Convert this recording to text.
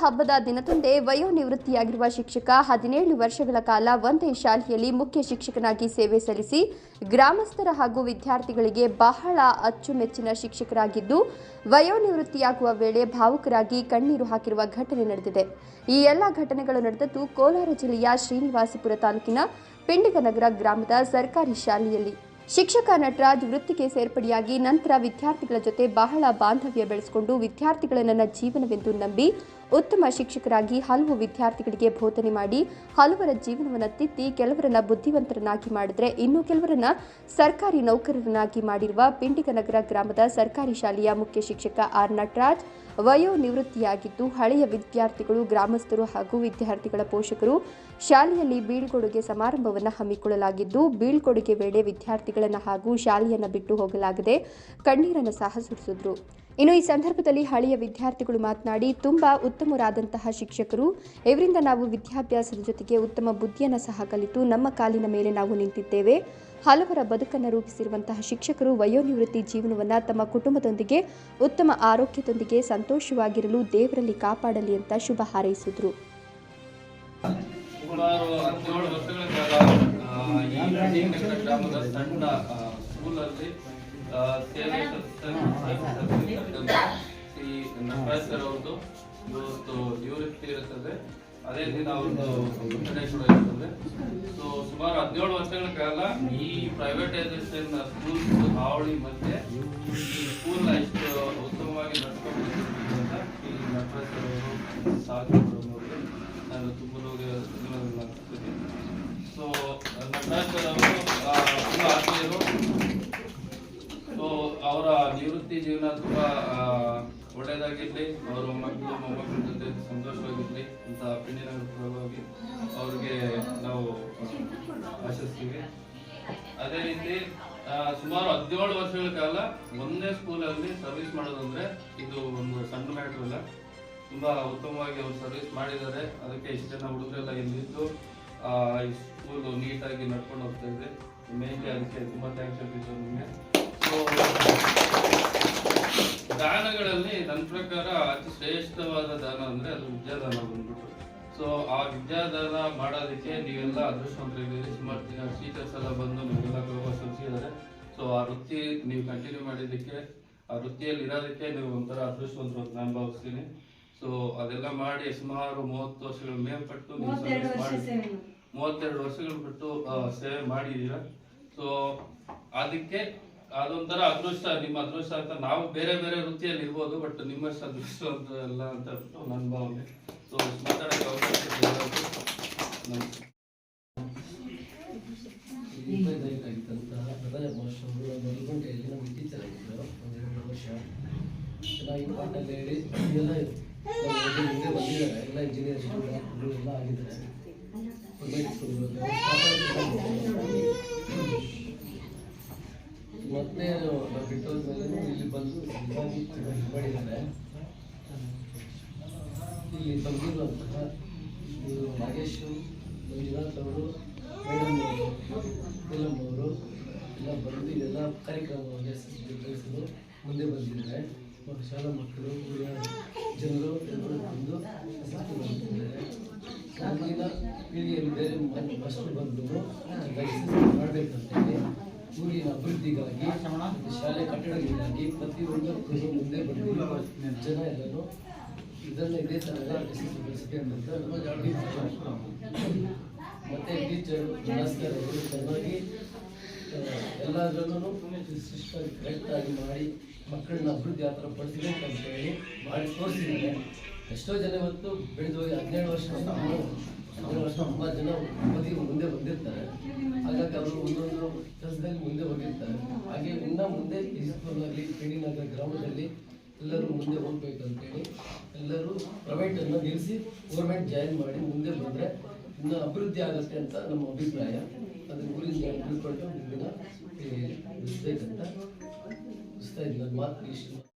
ಹಬ್ಬದ ದಿನದಂದೇ ವಯೋನಿವೃತ್ತಿಯಾಗಿರುವ ಶಿಕ್ಷಕ ಹದಿನೇಳು ವರ್ಷಗಳ ಕಾಲ ಒಂದೇ ಶಾಲೆಯಲ್ಲಿ ಮುಖ್ಯ ಶಿಕ್ಷಕನಾಗಿ ಸೇವೆ ಸಲ್ಲಿಸಿ ಗ್ರಾಮಸ್ಥರ ಹಾಗೂ ವಿದ್ಯಾರ್ಥಿಗಳಿಗೆ ಬಹಳ ಅಚ್ಚುಮೆಚ್ಚಿನ ಶಿಕ್ಷಕರಾಗಿದ್ದು, ವಯೋನಿವೃತ್ತಿಯಾಗುವ ವೇಳೆ ಭಾವುಕರಾಗಿ ಕಣ್ಣೀರು ಹಾಕಿರುವ ಘಟನೆ ನಡೆದಿದೆ. ಈ ಎಲ್ಲ ಘಟನೆಗಳು ನಡೆದದ್ದು ಕೋಲಾರ ಜಿಲ್ಲೆಯ ಶ್ರೀನಿವಾಸಪುರ ತಾಲೂಕಿನ ಪಿಂಡಿಗನಗರ ಗ್ರಾಮದ ಸರ್ಕಾರಿ ಶಾಲೆಯಲ್ಲಿ. ಶಿಕ್ಷಕ ನಟರಾಜ್ ವೃತ್ತಿಗೆ ಸೇರ್ಪಡೆಯಾಗಿ ನಂತರ ವಿದ್ಯಾರ್ಥಿಗಳ ಜೊತೆ ಬಹಳ ಬಾಂಧವ್ಯ ಬೆಳೆಸಿಕೊಂಡು ವಿದ್ಯಾರ್ಥಿಗಳ ನನ್ನ ಜೀವನವೆಂದು ನಂಬಿ ಉತ್ತಮ ಶಿಕ್ಷಕರಾಗಿ ಹಲವು ವಿದ್ಯಾರ್ಥಿಗಳಿಗೆ ಬೋಧನೆ ಮಾಡಿ ಹಲವರ ಜೀವನವನ್ನು ತಿದ್ದಿ ಕೆಲವರನ್ನ ಬುದ್ಧಿವಂತರನ್ನಾಗಿ ಮಾಡಿದ್ರೆ ಇನ್ನು ಕೆಲವರನ್ನ ಸರ್ಕಾರಿ ನೌಕರರನ್ನಾಗಿ ಮಾಡಿರುವ ಪಿಂಡಿಗನಗರ ಗ್ರಾಮದ ಸರ್ಕಾರಿ ಶಾಲೆಯ ಮುಖ್ಯ ಶಿಕ್ಷಕ ಆರ್ ನಟರಾಜ್ ವಯೋ ನಿವೃತ್ತಿಯಾಗಿದ್ದು ಹಳೆಯ ವಿದ್ಯಾರ್ಥಿಗಳು, ಗ್ರಾಮಸ್ಥರು ಹಾಗೂ ವಿದ್ಯಾರ್ಥಿಗಳ ಪೋಷಕರು ಶಾಲೆಯಲ್ಲಿ ಬೀಳ್ಕೊಡುಗೆ ಸಮಾರಂಭವನ್ನು ಹಮ್ಮಿಕೊಳ್ಳಲಾಗಿದ್ದು ಬೀಳ್ಕೊಡುಗೆ ವೇಳೆ ವಿದ್ಯಾರ್ಥಿಗಳನ್ನು ಹಾಗೂ ಶಾಲೆಯನ್ನು ಬಿಟ್ಟು ಹೋಗಲಾಗದೆ ಕಣ್ಣೀರನ್ನು ಸಹ ಸುರಿಸಿದ್ರು. ಇನ್ನು ಈ ಸಂದರ್ಭದಲ್ಲಿ ಹಳೆಯ ವಿದ್ಯಾರ್ಥಿಗಳು ಮಾತನಾಡಿ, ತುಂಬಾ ಉತ್ತಮರಾದಂತಹ ಶಿಕ್ಷಕರು, ಇವರಿಂದ ನಾವು ವಿದ್ಯಾಭ್ಯಾಸದ ಜೊತೆಗೆ ಉತ್ತಮ ಬುದ್ಧಿಯನ್ನು ಸಹ ಕಲಿತು ನಮ್ಮ ಕಾಲಿನ ಮೇಲೆ ನಾವು ನಿಂತಿದ್ದೇವೆ. ಹಲವರ ಬದುಕನ್ನು ರೂಪಿಸಿರುವಂತಹ ಶಿಕ್ಷಕರು ವಯೋನಿವೃತ್ತಿ ಜೀವನವನ್ನು ತಮ್ಮ ಕುಟುಂಬದೊಂದಿಗೆ, ಉತ್ತಮ ಆರೋಗ್ಯದೊಂದಿಗೆ ಸಂತೋಷವಾಗಿರಲು ದೇವರಲ್ಲಿ ಕಾಪಾಡಲಿ ಅಂತ ಶುಭ ಹಾರೈಸಿದರು. ಈ ಸ್ಕೂಲಲ್ಲಿ ಸೇವೆ ಶ್ರೀ ನಟರಾಜ್ ಅವ್ರದ್ದು, ಇವತ್ತು ನಿವೃತ್ತಿ ಅದೇ ದಿನ ಅವ್ರದ್ದು ಘಟನೆ ಸೊ ಸುಮಾರು ಹದಿನೇಳು ವರ್ಷಗಳ ಕಾಲ ಈ ಪ್ರೈವೇಟೈಸೇಷನ್ ಸ್ಕೂಲ್ ಹಾವಳಿ ಮಧ್ಯೆ ಈ ಸ್ಕೂಲ್ನ ಇಷ್ಟು ಉತ್ತಮವಾಗಿ ನಡ್ಕೊಂಡು ಈ ನಟರಾಜ್ ಮಾಡೋರಿಗೆ ನಾನು ತುಂಬ ಧನ್ಯವಾದಗಳು ಅರ್ಪಿಸ್ತೀನಿ ಸೊ ನಟರಾಜ್ ಸರ್ ಅವರು ಆ, ತುಂಬ ಆತ್ಮೀಯರು ಸೊ ಅವರ ನಿವೃತ್ತಿ ಜೀವನ ತುಂಬಾ ಒಳ್ಳೆಯದಾಗಿರಲಿ ಅವರ ಮಕ್ಕಳು, ಮೊಮ್ಮಕ್ಕಳ ಜೊತೆ ಸಂತೋಷವಾಗಿರ್ಲಿ ಅಂತ ಪಿಂಡಿನಗರ ಪರವಾಗಿ ಅವ್ರಿಗೆ ನಾವು ಆಶಿಸ್ತೀವಿ. ಅದೇ ರೀತಿ ಸುಮಾರು ಹದಿನೇಳು ವರ್ಷಗಳ ಕಾಲ ಒಂದೇ ಸ್ಕೂಲಲ್ಲಿ ಸರ್ವಿಸ್ ಮಾಡೋದಂದ್ರೆ ಇದು ಒಂದು ಸಣ್ಣ ಮ್ಯಾಟ್ರ್ ಅಲ್ಲ. ತುಂಬಾ ಉತ್ತಮವಾಗಿ ಅವರು ಸರ್ವಿಸ್ ಮಾಡಿದ್ದಾರೆ. ಅದಕ್ಕೆ ಇಷ್ಟು ಜನ ಹುಡುಗರೆಲ್ಲ ಇಲ್ಲಿದ್ದು ಈ ಸ್ಕೂಲ್ ನೀಟಾಗಿ ನಡ್ಕೊಂಡು ಹೋಗ್ತಾ ಇದೆ. ಮೇನ್ಲಿ ಅದಕ್ಕೆ ತುಂಬ ಥ್ಯಾಂಕ್ಸ್ ನನ್ನ ಪ್ರಕಾರ ಅತಿ ಶ್ರೇಷ್ಠವಾದ ದಾನ ಅಂದರೆ ಅದು ವಿದ್ಯಾದಾನ ಬಂದ್ಬಿಟ್ಟು. ಸೊ ಆ ವಿದ್ಯಾದಾನ ಮಾಡೋದಕ್ಕೆ ನೀವೆಲ್ಲ ಅದೃಷ್ಟವಂತರಿದ್ದೀರಿ ಸುಮಾರು ಟೀಚರ್ಸ್ ಎಲ್ಲ ಬಂದು ನಿಮಗೆಲ್ಲ ಗೌರವ ಸಲ್ಲಿಸಿದ್ದಾರೆ ಸೊ ಆ ವೃತ್ತಿ ನೀವು ಕಂಟಿನ್ಯೂ ಮಾಡಿದ್ದಕ್ಕೆ ಆ ವೃತ್ತಿಯಲ್ಲಿ ಇರೋದಕ್ಕೆ ನೀವು ಒಂಥರ ಅದೃಷ್ಟವಂತರು ಅಂತ ನಾನು ಭಾವಿಸ್ತೀನಿ. ಸೊ ಅದೆಲ್ಲ ಮಾಡಿ ಸುಮಾರು ಮೂವತ್ತು ವರ್ಷಗಳ ಮೇಲ್ಪಟ್ಟು ನೀವು ಮಾಡಿ ಮೂವತ್ತೆರಡು ವರ್ಷಗಳು ಬಿಟ್ಟು ಸೇವೆ ಮಾಡಿದ್ದೀರಾ. ಸೊ ಅದಕ್ಕೆ ಅದೊಂಥರ ಅದೃಷ್ಟ ನಿಮ್ಮ ಅದೃಷ್ಟ ಅಂತ ನಾವು ಬೇರೆ ಬೇರೆ ವೃತ್ತಿಯಲ್ಲಿ ಇರ್ಬೋದು ಬಟ್ ನಿಮ್ಮಷ್ಟು ಅದೃಷ್ಟ ಅಂತ ಎಲ್ಲ ಅಂತ ನನ್ನ ಭಾವನೆ. ಸೊ ಮಾತಾಡೋಕೆ ಅವಕಾಶ ಇಪ್ಪತ್ತೈದಾಗಿದ್ದಂತಹ ಪ್ರಧಾನ ಆಗಿದ್ದರು ಒಂದೆರಡು ವರ್ಷ ಚೆನ್ನಾಗಿ ಎಲ್ಲ ಹೇಳಿ ಬಂದಿದ್ದಾರೆ ಎಲ್ಲ ಎಲ್ಲ ಆಗಿದ್ದಾರೆ ಗೌರ್ಮೆಂಟ್ ಸ್ಕೂಲ್ಗಳು ಮತ್ತೆ ನಾವು ಬಿಟ್ಟು ಹೋದ್ಮೇಲೆ ಇಲ್ಲಿ ಬಂದು ವಿಭಾಗಿ ಮಾಡಿದ್ದಾರೆ ಇಲ್ಲಿ ಬಂದಿರುವಂತಹ ನಾಗೇಶ್ ಮಂಜುನಾಥ್ ಅವರು ಮೇಡಮ್ ಎಲ್ಲ ಬಂದು ಇದೆಲ್ಲ ಕಾರ್ಯಕ್ರಮವನ್ನು ಯಶಸ್ವಿಗೊಳಿಸಲು ಮುಂದೆ ಬಂದಿದ್ದಾರೆ ಶಾಲಾ ಮಕ್ಕಳು ಜನರು ಎಲ್ಲರೂ ಬಂದು ಬಂದಿದ್ದಾರೆ ಮುಂದಿನ ಪೀಳಿಗೆಯಲ್ಲಿ ಬೇರೆ ಮಾಸ್ಟರ್ ಬಂದು ಮಾಡಬೇಕಂತೇಳಿ ಊರಿನ ಅಭಿವೃದ್ಧಿಗಾಗಿ ಮತ್ತು ಶಾಲೆ ಕಟ್ಟಡಗಳಿಗಾಗಿ ಪ್ರತಿಯೊಂದು ಮುಂದೆ ಬಂದು ಜನ ಎಲ್ಲರೂ ಇದೆಲ್ಲ ಇದೇ ಥರದ ನಮ್ಮ ಅಭಿಪ್ರಾಯ ಮತ್ತೆ ಟೀಚರ್ ಅವರು ಚೆನ್ನಾಗಿ ಎಲ್ಲದರಲ್ಲೂ ಸಿಸ್ಟಮ್ ಕರೆಕ್ಟಾಗಿ ಮಾಡಿ ಮಕ್ಕಳನ್ನ ಅಭಿವೃದ್ಧಿ ಆ ಥರ ಪಡಿಸ್ಬೇಕು ಅಂತ ಹೇಳಿ ಮಾಡಿ ತೋರಿಸಿದ್ದಾರೆ. ಎಷ್ಟೋ ಜನ ಇವತ್ತು ಬೆಳೆದು ಹೋಗಿ ಹದಿನೇಳು ವರ್ಷ ಹದಿನೇಳು ವರ್ಷ ತುಂಬ ಜನ ಓದಿ ಮುಂದೆ ಬಂದಿರ್ತಾರೆ. ಹಾಗಾಗಿ ಅವರು ಒಂದೊಂದು ಕೆಲಸದಲ್ಲಿ ಮುಂದೆ ಹೋಗಿರ್ತಾರೆ. ಹಾಗೆ ಇನ್ನ ಮುಂದೆ ಈ ಸ್ಕೂಲ್ನಲ್ಲಿ ಪಿಡಿನಗರ ಗ್ರಾಮದಲ್ಲಿ ಎಲ್ಲರೂ ಮುಂದೆ ಹೋಗ್ಬೇಕು ಅಂತೇಳಿ ಎಲ್ಲರೂ ಪ್ರೈವೇಟನ್ನು ನಿಲ್ಲಿಸಿ ಗೌರ್ಮೆಂಟ್ ಜಾಯಿನ್ ಮಾಡಿ ಮುಂದೆ ಬಂದರೆ ಇನ್ನೂ ಅಭಿವೃದ್ಧಿ ಆಗುತ್ತೆ ಅಂತ ನಮ್ಮ ಅಭಿಪ್ರಾಯ. ಅದನ್ನ ಜನ ತಿಳ್ಕೊಂಡು ಪೀಳಿಗೆಗೆ ತಿಳಿಸ್ಬೇಕಂತ ಇಷ್ಟ ಇಲ್ಲ ಮಾತು ಇಷ್ಟು